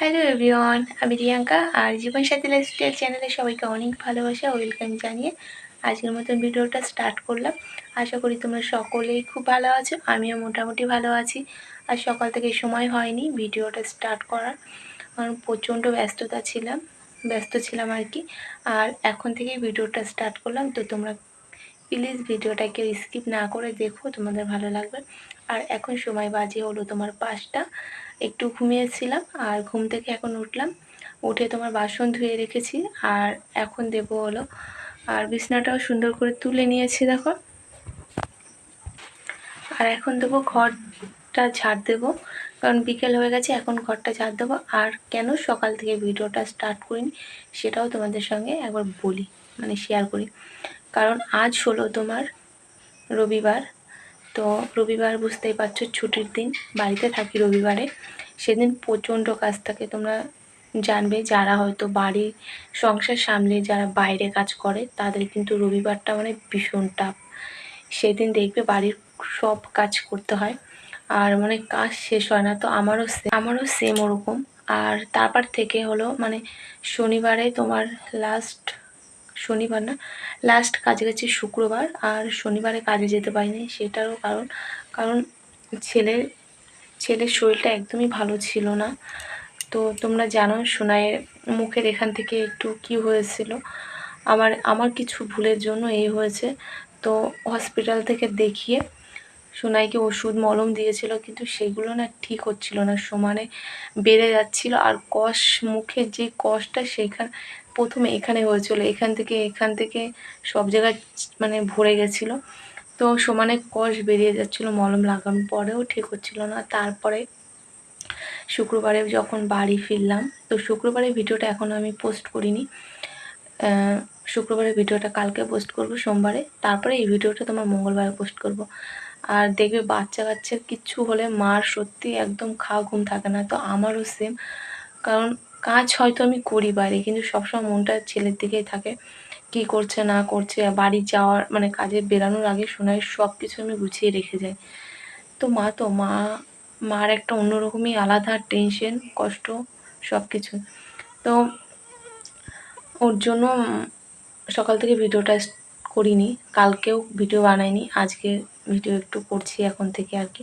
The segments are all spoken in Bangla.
হ্যালো এভরিওয়ান আমি রিয়াঙ্কা, আর জীবন সাথী লাইফস্টাইল চ্যানেলে সবাইকে অনেক ভালোবাসা ওয়েলকাম জানিয়ে আজকের মতন ভিডিওটা স্টার্ট করলাম। আশা করি তোমরা সকলেই খুব ভালো আছো, আমিও মোটামুটি ভালো আছি। আর সকাল থেকে সময় হয়নি ভিডিওটা স্টার্ট করার। কারণ প্রচণ্ড ব্যস্ততা ছিলাম, ব্যস্ত ছিলাম আর কি। আর এখন থেকেই ভিডিওটা স্টার্ট করলাম। তো তোমরা প্লিজ ভিডিওটাকে স্কিপ না করে দেখো, তোমাদের ভালো লাগবে। আর এখন সময় বাজে হলো তোমার পাঁচটা। একটু ঘুমিয়েছিলাম আর ঘুম থেকে এখন উঠলাম। উঠে তোমার বাসন ধুয়ে রেখেছি আর এখন দেবো হলো, আর বিছনাটাও সুন্দর করে তুলে নিয়েছি দেখো। আর এখন দেবো ঘরটা ঝাড় দেবো, কারণ বিকেল হয়ে গেছে, এখন ঘরটা ঝাড় দেবো। আর কেন সকাল থেকে ভিডিওটা স্টার্ট করিনি সেটাও তোমাদের সঙ্গে একবার বলি মানে শেয়ার করি। কারণ আজ হলো তোমার রবিবার তো রবিবার বুঝতেই পারছ, ছুটির দিন। বাড়িতে থাকি রবিবারে। সেদিন প্রচণ্ড কাজ থাকে, তোমরা জানবে, যারা হয়তো বাড়ির সংসার সামলে, যারা বাইরে কাজ করে, তাদের কিন্তু রবিবারটা মানে ভীষণ টাফ। সেদিন দেখবে বাড়ির সব কাজ করতে হয়, আর মানে কাজ শেষ হয় না, তো আমারও আমারও সেম ওরকম। আর তারপর থেকে হলো মানে শনিবারে তোমার লাস্ট শনিবার না লাস্ট কাজে গেছি শুক্রবার, আর শনিবারে কাজে যেতে পারিনি, সেটারও কারণ কারণ ছেলের ছেলের শরীরটা একদমই ভালো ছিল না। তো তোমরা জানো সোনাইয়ের মুখের এখান থেকে একটু কি হয়েছিল। আমার আমার কিছু ভুলের জন্য এই হয়েছে। তো হসপিটাল থেকে দেখিয়ে সোনাইকে ওষুধ মলম দিয়েছিল, কিন্তু সেগুলো না ঠিক হচ্ছিল না। সমানে বেড়ে যাচ্ছিল আর কষ, মুখে যে কষটা সেখান প্রথমে এখানে হয়েছিল, এখান থেকে এখান থেকে সব জায়গায় মানে ভরে গেছিল। তো সমানে কষ বেরিয়ে যাচ্ছিল, মলম লাগানোর পরেও ঠিক হচ্ছিল না। তারপরে শুক্রবারে যখন বাড়ি ফিরলাম, তো শুক্রবারের ভিডিওটা এখনও আমি পোস্ট করিনি। শুক্রবারের ভিডিওটা কালকে পোস্ট করব, সোমবারে। তারপরে এই ভিডিওটা তোমার মঙ্গলবারে পোস্ট করব। আর দেখবে বাচ্চা কাচ্চার কিচ্ছু হলে মার সত্যি একদম খাওয়া ঘুম থাকে না, তো আমারও সেম কারণ কাজ হয়তো আমি করি বাইরে, কিন্তু সবসময় মনটা ছেলের দিকেই থাকে। কি করছে, না করছে, বাড়ি যাওয়ার মানে কাজে বেরানোর আগে শোনায় সব কিছু আমি গুছিয়ে রেখে যাই। তো মা তো, মা, মার একটা অন্যরকমই আলাদা টেনশন কষ্ট সব কিছু তো ওর জন্য সকাল থেকে ভিডিওটা করিনি, কালকেও ভিডিও বানাইনি, আজকে ভিডিও একটু করছি এখন থেকে আর কি।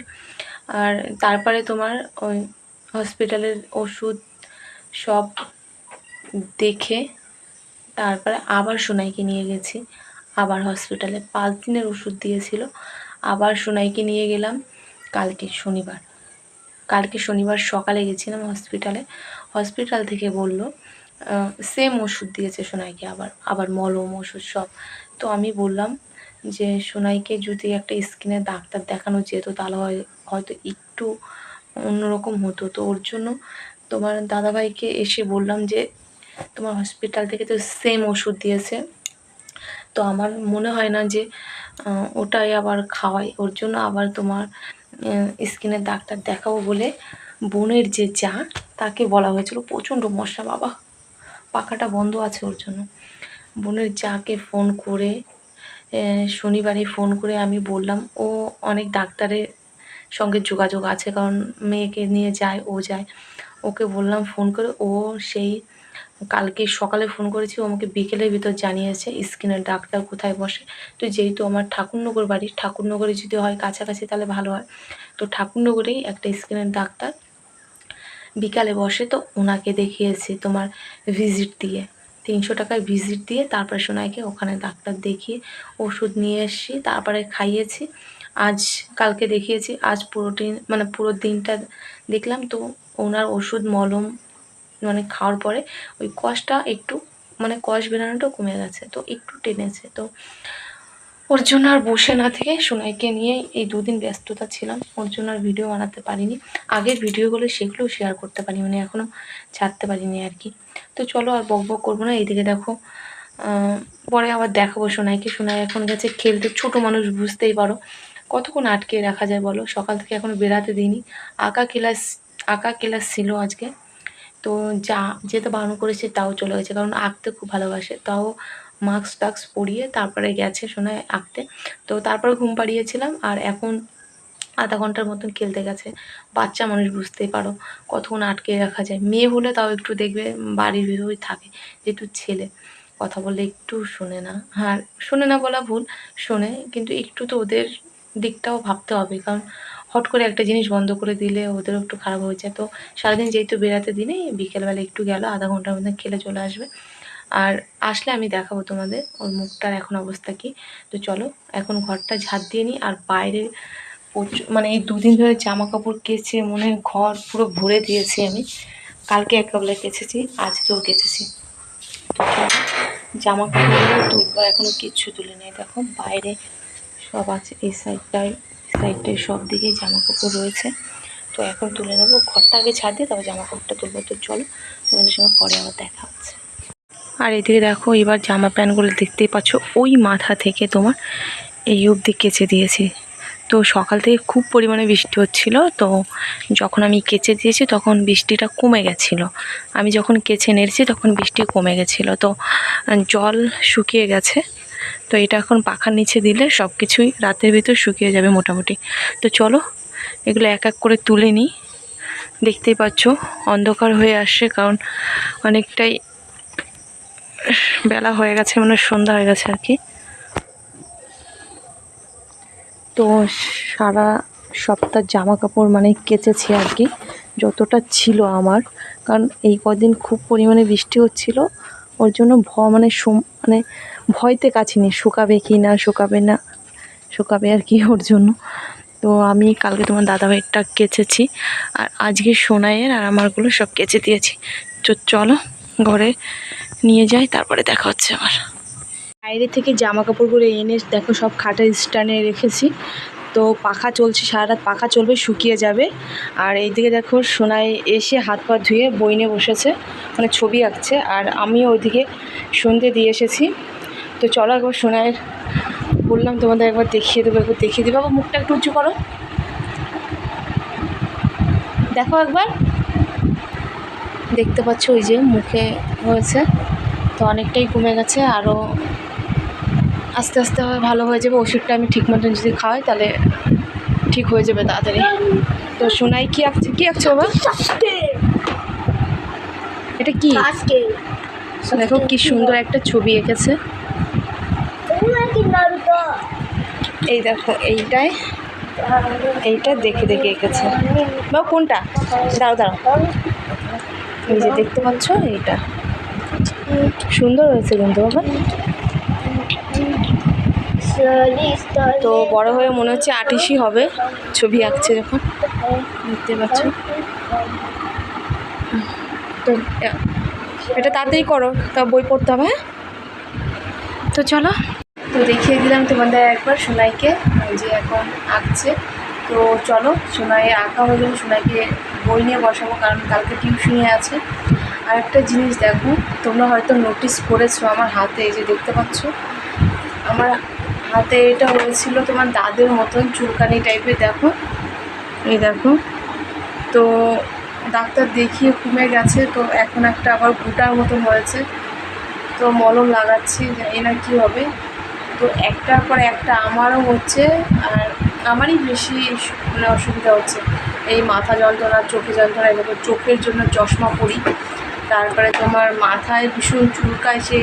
আর তারপরে তোমার ওই হসপিটালের ওষুধ সব দেখে তারপরে আবার সোনাইকে নিয়ে গেছি। আবার হসপিটালে পাঁচ দিনের ওষুধ দিয়েছিল। আবার সোনাইকে নিয়ে গেলাম কালকে শনিবার। কালকে শনিবার সকালে গেছিলাম হসপিটালে হসপিটাল থেকে বলল সেম ওষুধ দিয়েছে সোনাইকে আবার আবার মলম ওষুধ সব। তো আমি বললাম যে সোনাইকে যদি একটা স্কিনের ডাক্তার দেখানো যেত, তাহলে হয়, হয়তো একটু অন্যরকম হতো। তো ওর জন্য তোমার দাদাভাইকে এসে বললাম যে, তোমার হসপিটাল থেকে তো সেম ওষুধ দিয়েছে। তো আমার মনে হয় না যে ওটাই আবার খাওয়াই ওর জন্য আবার তোমার স্কিনের ডাক্তার দেখাবো বলে বোনের যে যা, তাকে বলা হয়েছিল। প্রচণ্ড মশা, বাবা। পাখাটা বন্ধ আছে ওর জন্য। বোনের যাকে ফোন করে শনিবারে ফোন করে আমি বললাম, ও অনেক ডাক্তারের সঙ্গে যোগাযোগ আছে, কারণ মেয়েকে নিয়ে যায়, ও যায়। ওকে বললাম ফোন করে, ও সেই কালকে সকালে ফোন করেছি, ও আমাকে বিকেলের ভিতর জানিয়েছে, স্কিনের ডাক্তার কোথায় বসে। তো যেহেতু আমার ঠাকুরনগর বাড়ি, ঠাকুরনগরে যদি হয় কাছাকাছি তাহলে ভালো হয়। তো ঠাকুরনগরেই একটা স্কিনের ডাক্তার বিকালে বসে, তো ওনাকে দেখিয়েছি তোমার ভিজিট দিয়ে। তিনশো টাকার ভিজিট দিয়ে তারপরে সোনাইকে ওখানে ডাক্তার দেখিয়ে ওষুধ নিয়ে এসছি তারপরে খাইয়েছি। আজ কালকে দেখিয়েছি, আজ পুরো দিন মানে পুরো দিনটা দেখলাম তো ওনার ওষুধ মলম মানে খাওয়ার পরে ওই কষটা একটু মানে কষ বেরানোটা কমে গেছে, তো একটু টেনেছে। তো ওর জন্য আর বসে না থেকে সোনাইকে নিয়ে এই দুদিন ব্যস্ততা ছিলাম। ওর জন্য আর ভিডিও বানাতে পারিনি। আগের ভিডিওগুলো সেগুলোও শেয়ার করতে পারি মানে এখনও ছাড়তে পারিনি আর কি। তো চলো আর বক বক করব না, এইদিকে দেখো পরে আবার দেখাবো সোনাইকে। সোনাই এখন গেছে খেলতে, ছোট মানুষ বুঝতেই পারো। কতক্ষণ আটকে রাখা যায় বলো? সকাল থেকে এখনও বেরাতে দিইনি। আঁকা ক্লাস আঁকা ক্লাস ছিল আজকে। তো যা, যেতে বারণ করেছে তাও চলে গেছে, কারণ আঁকতে খুব ভালোবাসে। তাও মাস্ক টাক্স পরিয়ে তারপরে গেছে শোনায় আঁকতে। তো তারপরে ঘুম পাড়িয়েছিলাম আর এখন আধা ঘণ্টার মতন খেলতে গেছে। বাচ্চা মানুষ বুঝতেই পারো কতক্ষণ আটকে রাখা যায়। মেয়ে হলে তাও একটু দেখবে বাড়ির ভিতরেই থাকে যেহেতু ছেলে। কথা বললে একটু শোনে না। আর শোনে না বলা ভুল, শোনে কিন্তু একটু তো ওদের দিকটাও ভাবতে হবে। কারণ হট করে একটা জিনিস বন্ধ করে দিলে ওদেরও একটু খারাপ হয়ে যায়। তো সারাদিন যেহেতু বেড়াতে দিনে বিকেলবেলা একটু গেল, আধা ঘণ্টার মধ্যে খেলে চলে আসবে। আর আসলে আমি দেখাবো তোমাদের ওর মুখটার এখন অবস্থা কি। তো চলো, এখন ঘরটা ঝাঁট দিয়ে নিই আর বাইরে মানে এই দুদিন ধরে জামা কাপড় কেচে মনে হয় ঘর পুরো ভরে দিয়েছি আমি। কালকে একেবারে কেচেছি আজকেও কেচেছি। তো চলো জামা কাপড়গুলো তুলবো এখনও কিচ্ছু তুলে নেই। দেখো, বাইরে সব আছে, এই সাইডটায় সাইডটায় সব দিকেই জামা কাপড় রয়েছে। তো এখন তুলে নেব, ঘরটা আগে ছাড় দিয়ে তবে জামা কাপড়টা তুলবো। তো চলো, তোমাদের সঙ্গে পরে আবার দেখা হচ্ছে। আর এদিকে দেখো, এবার জামা প্যান্টগুলো দেখতেই পাচ্ছ, ওই মাথা থেকে তোমার এই অবধি কেচে দিয়েছি। তো সকাল থেকে খুব পরিমাণে বৃষ্টি হচ্ছিল, তো যখন আমি কেচে দিয়েছি তখন বৃষ্টিটা কমে গেছিল। আমি যখন কেচে নেড়েছি তখন বৃষ্টি কমে গেছিল। তো জল শুকিয়ে গেছে। তো এটা এখন পাখার নিচে দিলে সব কিছুই রাতের ভিতর শুকিয়ে যাবে মোটামুটি। তো চলো, এগুলো এক এক করে তুলে নিই। দেখতেই পাচ্ছ, অন্ধকার হয়ে আসছে কারণ অনেকটাই বেলা হয়ে গেছে মানে সন্ধ্যা হয়ে গেছে আর কি। তো সারা সপ্তাহ জামা কাপড় মানে কেচেছি আর কি, যতটা ছিল আমার। কারণ এই কদিন খুব পরিমাণে বৃষ্টি হচ্ছিল, ওর জন্য ভ মানে মানে ভয়তে কাছিনি, শুকাবে কি না, শুকাবে না, শুকাবে আর কি ওর জন্য। তো আমি কালকে তোমার দাদাভাইটা কেচেছি, আর আজকে সোনাইয়ের আর আমারগুলো সব কেচে দিয়েছি। তো চলো ঘরে নিয়ে যাই, তারপরে দেখা হচ্ছে আমার। বাইরে থেকে জামা কাপড়গুলো এনে দেখো সব খাটের স্ট্যান্ডে রেখেছি। তো পাখা চলছে সারা রাত পাখা চলবে, শুকিয়ে যাবে। আর এইদিকে দেখো সোনাই এসে হাত পা ধুয়ে বই নিয়ে বসেছে মানে ছবি আঁকছে। আর আমিও ওইদিকে সন্ধে দিয়ে এসেছি। তো চলো একবার সোনাইয়ের বললাম তোমাদের একবার দেখিয়ে দেবো, একবার দেখিয়ে দেবো বাবা, মুখটা একটু উঁচু করো। দেখো একবার। দেখতে পাচ্ছ ওই যে মুখে হয়েছে। তো অনেকটাই কমে গেছে আরও আস্তে আস্তে ভালো হয়ে যাবে। ওষুধটা আমি ঠিক মতন যদি খাওয়াই তাহলে ঠিক হয়ে যাবে তাড়াতাড়ি। তো সোনাই কি আঁকছে কি আঁকছে বাবা? এটা কি? দেখো কি সুন্দর একটা ছবি এঁকেছে। এই দেখো এইটাই। এইটা দেখে দেখে এঁকেছে। বা কোনটা? দাঁড়াও দাঁড়াও। এই যে দেখতে পাচ্ছ, এইটা। সুন্দর হয়েছে কিন্তু, বাবা। তো বড় হয়ে মনে হচ্ছে আর্টিস্টই হবে, ছবি আঁকছে যখন। দেখতে পাচ্ছ। তো এটা তাড়াতাড়ি করো, তা বই পড়তে হবে হ্যাঁ? তো চলো। তো দেখিয়ে দিলাম তোমাদের একবার সোনাইকে যে এখন আঁকছে। তো চলো, সোনাই আঁকা হয়ে গেলে সোনাইকে বই নিয়ে বসাবো, কারণ কালকে টিউশনে আছে। আর একটা জিনিস দেখো, তোমরা হয়তো নোটিস করেছ আমার হাতে, এই যে দেখতে পাচ্ছ? আমার হাতে এটা হয়েছিল তোমার দাদের মতন, চুলকানি টাইপের দেখো। এই দেখো। তো ডাক্তার দেখিয়ে কমে গেছে, তো এখন একটা আবার গোটার মতন হয়েছে। তো মলম লাগাচ্ছি, জানি না কী হবে। তো একটার পর একটা আমারও হচ্ছে, আর আমারই বেশি মানে অসুবিধা হচ্ছে। এই মাথা যন্ত্রণা, চোখে যন্ত্রণা এরকম চোখের জন্য চশমা পরি। তারপরে তোমার মাথায় ভীষণ চুলকায় সে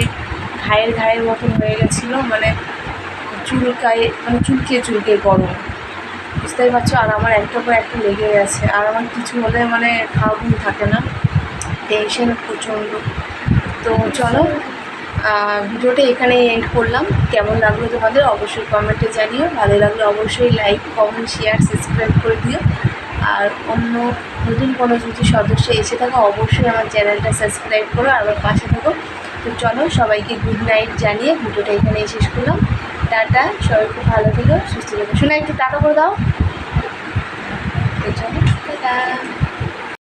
ঘায়ের ঘায়ের মতন হয়ে গেছিল মানে চুলকায় মানে চুলকিয়ে চুলকিয়ে গরম। বুঝতেই পারছ? আর আমার একটার পর একটা লেগে গেছে, আর আমার কিছু হলে মানে খাওয়া ঘুম থাকে না। টেনশন প্রচণ্ড। তো চলো ভিডিওটা এখানে এন্ড করলাম। কেমন লাগল তোমাদের? অবশ্যই কমেন্টে জানিও। ভালো লাগলে অবশ্যই লাইক কমেন্ট শেয়ার সাবস্ক্রাইব করে দিও। আর অন্য নতুন কোনো যদি সদস্য এসে থাকো, অবশ্যই আমার চ্যানেলটা সাবস্ক্রাইব করো আর আমার পাশে থাকো। তো চলো, সবাইকে গুড নাইট জানিয়ে ভিডিওটা এখানে শেষ করলাম। টাটা, সবাই খুব ভালো থেকো, সুস্থ থেকো। শোনা একটু টাটা করে দাও। তো চলো, টাটা।